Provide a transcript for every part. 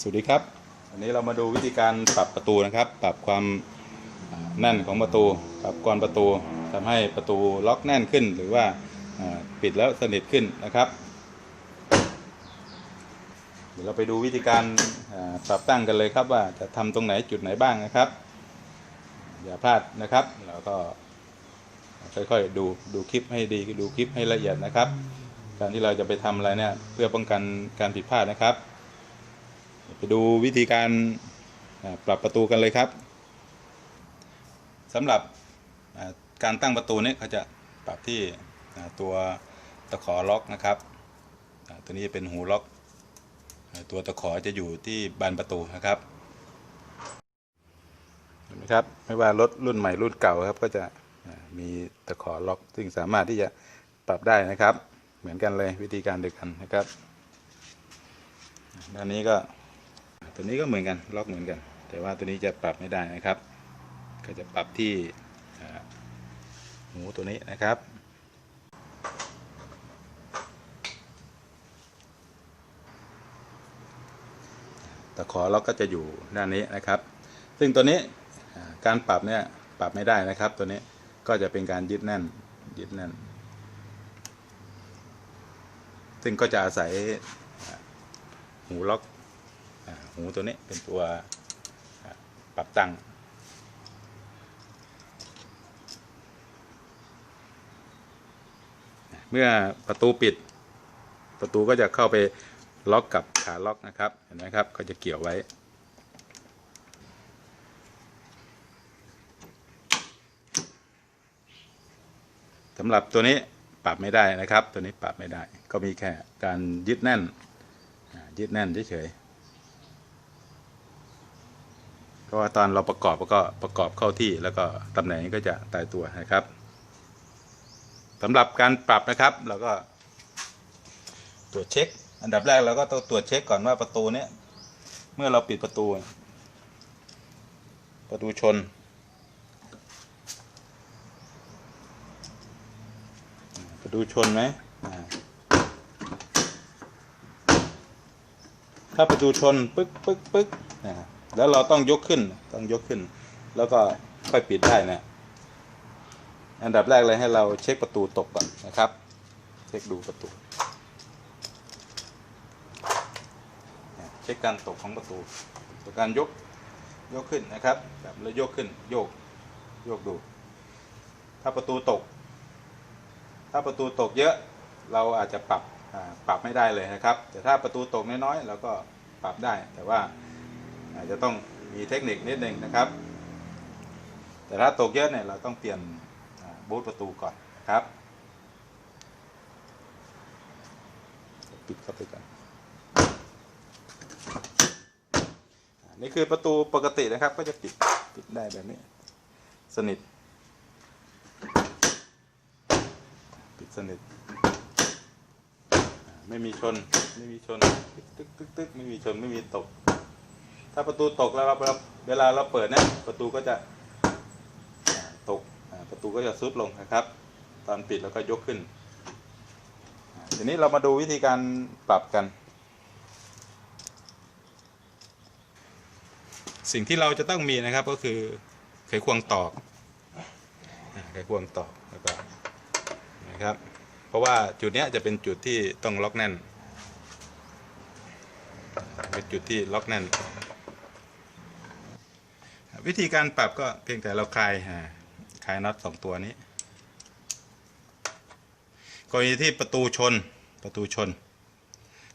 สวัสดีครับ วันนี้เรามาดูวิธีการปรับประตูนะครับ ปรับความแน่นของประตู ปรับกรอนประตูทำให้ประตูล็อกแน่นขึ้น หรือว่าปิดแล้วสนิทขึ้นนะครับ เดี๋ยวเราไปดูวิธีการปรับตั้งกันเลยครับว่าจะทำตรงไหนจุดไหนบ้างนะครับ อย่าพลาดนะครับแล้วก็ค่อยๆดูดูคลิปให้ดีดูคลิปให้ละเอียดนะครับ การที่เราจะไปทำอะไรเนี่ยเพื่อป้องกันการผิดพลาดนะครับ ไปดูวิธีการปรับประตูกันเลยครับสำหรับการตั้งประตูนี่ยเขาจะปรับที่ตัวตะขอล็อกนะครับตัวนี้จะเป็นหูล็อก ตัวตะขอจะอยู่ที่บานประตูนะครับเห็นไหมครับไม่ว่ารถรุ่นใหม่รุ่นเก่าครับก็จะมีตะขอล็อก ซึ่งสามารถที่จะปรับได้นะครับ เหมือนกันเลยวิธีการเดียวกันนะครับด้านนี้ก็ ตัวนี้ก็เหมือนกันล็อกเหมือนกัน แต่ว่าตัวนี้จะปรับไม่ได้นะครับ ก็จะปรับที่อ่าหูตัวนี้นะครับตะขอล็อกก็จะอยู่ด้านนี้นะครับ ซึ่งตัวนี้การปรับเนี่ยปรับไม่ได้นะครับ ตัวนี้ก็จะเป็นการยึดแน่นยึดแน่น ซึ่งก็จะอาศัยหูล็อก หูตัวนี้เป็นตัวปรับตั้ง เมื่อประตูปิดประตูก็จะเข้าไปล็อกกับขาล็อกนะครับเห็นไหมครับก็จะเกี่ยวไว้สำหรับตัวนี้ปรับไม่ได้นะครับ ตัวนี้ปรับไม่ได้ ก็มีแค่การยึดแน่นยึดแน่นเฉยๆ เพราะว่าตอนเราประกอบก็ประกอบเข้าที่แล้วก็ตำแหน่งก็จะตายตัวนะครับสำหรับการปรับนะครับเราก็ตรวจเช็ค อันดับแรกเราก็ต้องตรวจเช็คก่อนว่าประตูเนี้ยเมื่อเราปิดประตู ประตูชนประตูชนไหมถ้าประตูชนปึ๊กปึ๊กปึ๊กนะ แล้วเราต้องยกขึ้นต้องยกขึ้น แล้วก็ค่อยปิดได้นะ อันดับแรกเลยให้เราเช็คประตูตกก่อนนะครับ เช็คดูประตู เช็คการตกของประตูตัวการยกยกขึ้นนะครับแบบแล้วยกขึ้นโยกโยกดู ถ้าประตูตก ถ้าประตูตกเยอะเราอาจจะปรับปรับไม่ได้เลยนะครับ แต่ถ้าประตูตกน้อยๆเราก็ปรับได้แต่ว่า อาจจะต้องมีเทคนิคนิดนึงนะครับ แต่ถ้าตกเยอะเนี่ยเราต้องเปลี่ยนบูทประตูก่อนนะครับ ปิดเข้าไปก่อนนี่คือประตูปกตินะครับ ก็จะปิดปิดได้แบบนี้ สนิท ปิดสนิท ไม่มีชน ไม่มีชน ตึกตึกตึกตึกไม่มีชน ไม่มีตก ถ้าประตูตกแล้วเราเวลาเราเปิดเนี่ยประตูก็จะตกประตูก็จะซุดลงนะครับ ตอนปิดแล้วก็ยกขึ้น ทีนี้เรามาดูวิธีการปรับกัน สิ่งที่เราจะต้องมีนะครับก็คือไขควงตอกไขควงตอกแล้วก็นะครับ เพราะว่าจุดนี้จะเป็นจุดที่ต้องล็อกแน่นเป็นจุดที่ล็อกแน่น วิธีการปรับก็เพียงแต่เราคลายคลายน็อตสองตัวนี้กรณีที่ประตูชนประตูชน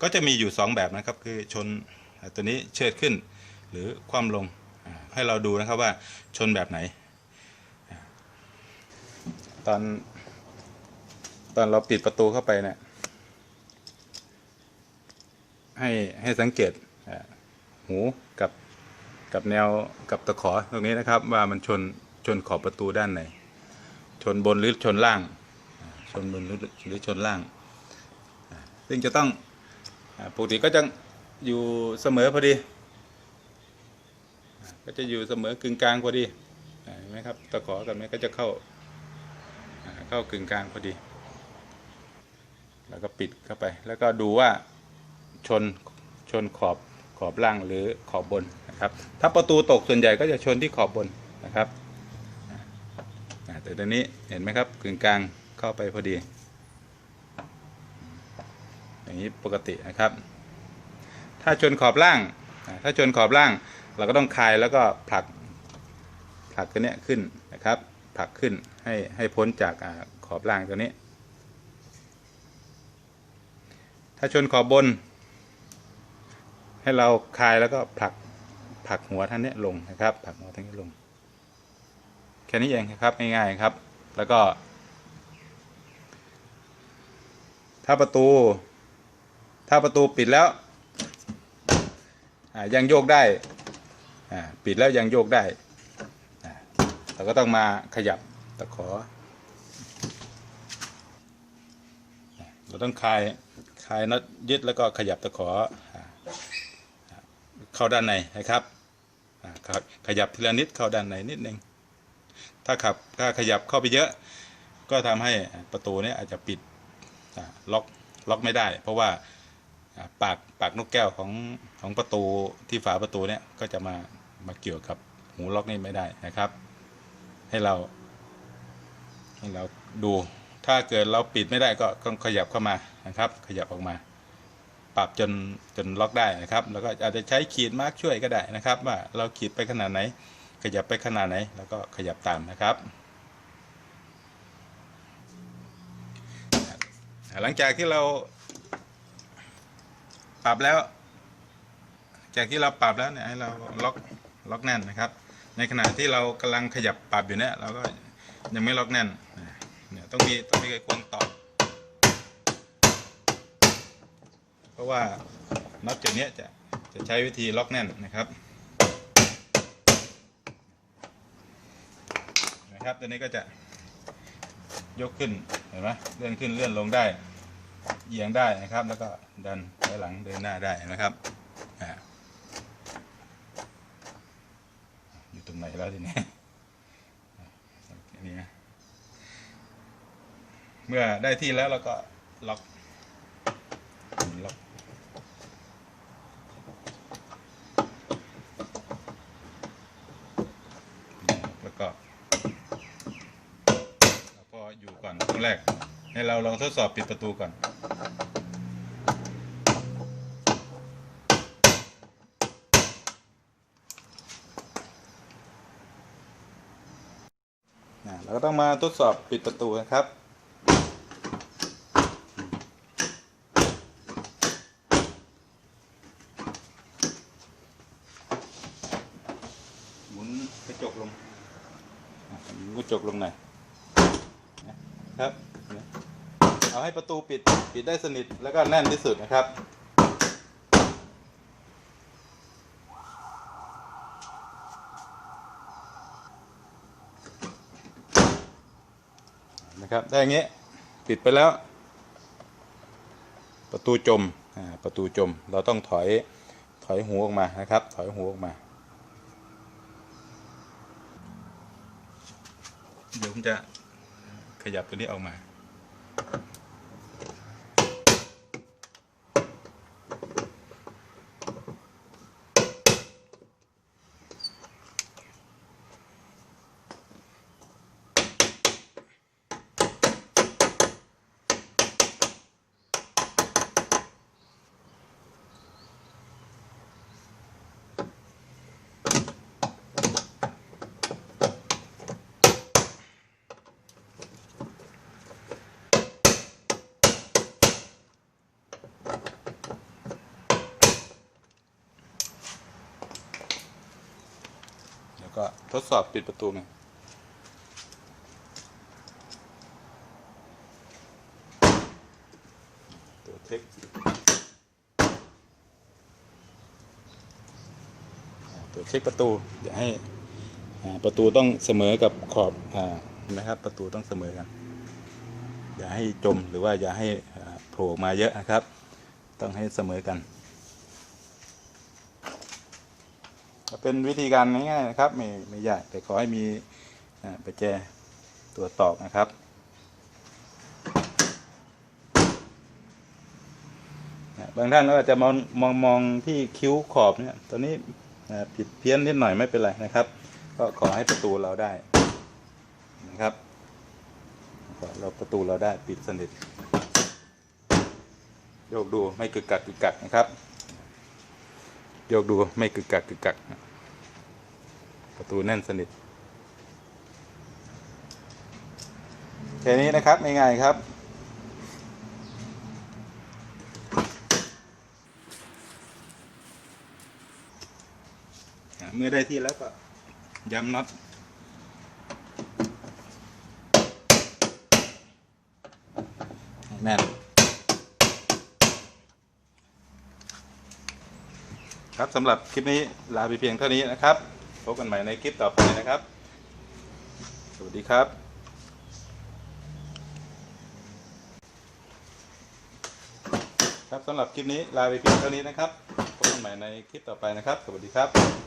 ก็จะมีอยู่สองแบบนะครับ คือชนตัวนี้เชิดขึ้น หรือคว่ำลงให้เราดูนะครับว่าชนแบบไหน ตอนตอนเราปิดประตูเข้าไปเนี่ยให้ให้สังเกตหูกับ กับแนวกับตะขอตรงนี้นะครับว่ามันชนชนขอบประตูด้านไหน ชนบนหรือชนล่าง ชนบนหรือชนล่าง ซึ่งจะต้องปกติก็จะอยู่เสมอพอดี ก็จะอยู่เสมอกึ่งกลางพอดีเห็นไหมครับตะขอกับนี้ก็จะเข้าอ่าเข้ากึ่งกลางพอดี แล้วก็ปิดเข้าไป แล้วก็ดูว่าชนชนขอบขอบล่างหรือขอบบน นะครับ ถ้าประตูตกส่วนใหญ่ก็จะชนที่ขอบบนนะครับแต่ตอนนี้เห็นไหมครับกึ่งกลางเข้าไปพอดี อย่างนี้ปกตินะครับ ถ้าชนขอบล่าง ถ้าชนขอบล่างเราก็ต้องคายแล้วก็ผลักผลักตัวเนี้ยขึ้นนะครับผลักขึ้นให้ให้พ้นจากอขอบล่างตัวนี้ ถ้าชนขอบบน ให้เราคายแล้วก็ผลัก ผักหัวท่านเนี้ยลงนะครับ ผักหัวท่านนี้ลง แค่นี้เองครับง่ายๆครับ แล้วก็ ถ้าประตู ถ้าประตูปิดแล้วยังโยกได้ปิดแล้วยังโยกได้เราก็ต้องมาขยับตะขอ เราต้องคลายคลายน็อตยึดแล้วก็ขยับตะขอเข้าด้านในนะครับ ครับขยับทีละนิดเข้าด้านในนิดนึงถ้าขับถ้าขยับเข้าไปเยอะ ก็ทำให้ประตูนี้อาจจะปิดล็อกล็อกไม่ได้ เพราะว่าอ่าปากปากนกแก้วของของประตูที่ฝาประตูเนี่ยก็จะมามาเกี่ยวกับหูล็อกนี่ไม่ได้นะครับ ให้เราให้เราดูถ้าเกิดเราปิดไม่ได้ก็ต้องขยับเข้ามานะครับ ขยับออกมา ปรับจนจนล็อกได้นะครับ แล้วก็อาจจะใช้ขีดมาร์กช่วยก็ได้นะครับ ว่าเราขีดไปขนาดไหน ขยับไปขนาดไหน แล้วก็ขยับตามนะครับหลังจากที่เราปรับแล้ว จากที่เราปรับแล้วเนี่ยให้เราล็อกล็อกแน่นนะครับ ในขณะที่เรากำลังขยับปรับอยู่เนี่ยเราก็ยังไม่ล็อกแน่นเนี่ยต้องมีต้องมีไอ้ควงตอ เพราะว่าน็อตจุดนี้จะจะใช้วิธีล็อกแน่นนะครับนะครับตัวนี้ก็จะยกขึ้นเห็นไหมเลื่อนขึ้นเลื่อนลงได้เอียงได้นะครับ แล้วก็ดันถอยหลังเดินหน้าได้นะครับอ่าอยู่ตรงไหนแล้วทีนี้อันนี้นะเมื่อได้ที่แล้วเราก็ล็อก ล็อกแล้วก็แล้วพออยู่ก่อนช่วงแรก ให้เราลองทดสอบปิดประตูก่อนนะเราก็ต้องมาทดสอบปิดประตูนะครับ หมุนกระจกลงอะหมุนก ระจกลงหน่อยนะครับ เอาให้ประตูปิดปิดได้สนิทแล้วก็แน่นที่สุดนะครับนะครับได้อย่างเงี้ยปิดไปแล้ว ประตูจมอ่าประตูจมเราต้องถอยถอยหูออกมานะครับ ถอยหูออกมา เดี๋ยวผมจะขยับตัวนี้ออกมา ก็ทดสอบปิดประตูมาตัวเช็คตัวเช็คประตูอย่าให้ประตูต้องเสมอกับขอบนะครับ ประตูต้องเสมอกัน อย่าให้จมหรือว่าอย่าให้โผล่มาเยอะนะครับ ต้องให้เสมอกัน ก็ เป็นวิธีการง่ายๆนะครับ ไม่ไม่ยากแต่ขอให้มีประแจตัวตอกนะครับ บางท่านก็อาจจะมองมองมองที่คิ้วขอบเนี่ยตอนนี้ผิดเพี้ยนนิดหน่อยไม่เป็นไรนะครับ ก็ขอให้ประตูเราได้นะครับขอเราประตูเราได้ปิดสนิทโยกดูไม่กึกกักกึกกักนะครับโยกดูไม่กึกกักกึกกัก ประตูแน่นสนิทแค่นี้นะครับง่ายๆครับเมื่อได้ที่แล้วก็ย้ำน็อตแน่นครับสำหรับคลิปนี้ลาไปเพียงเท่านี้นะครับ พบกันใหม่ในคลิปต่อไปนะครับ สวัสดีครับครับสำหรับคลิปนี้ลาไปเพียงเท่านี้นะครับ พบกันใหม่ในคลิปต่อไปนะครับ สวัสดีครับ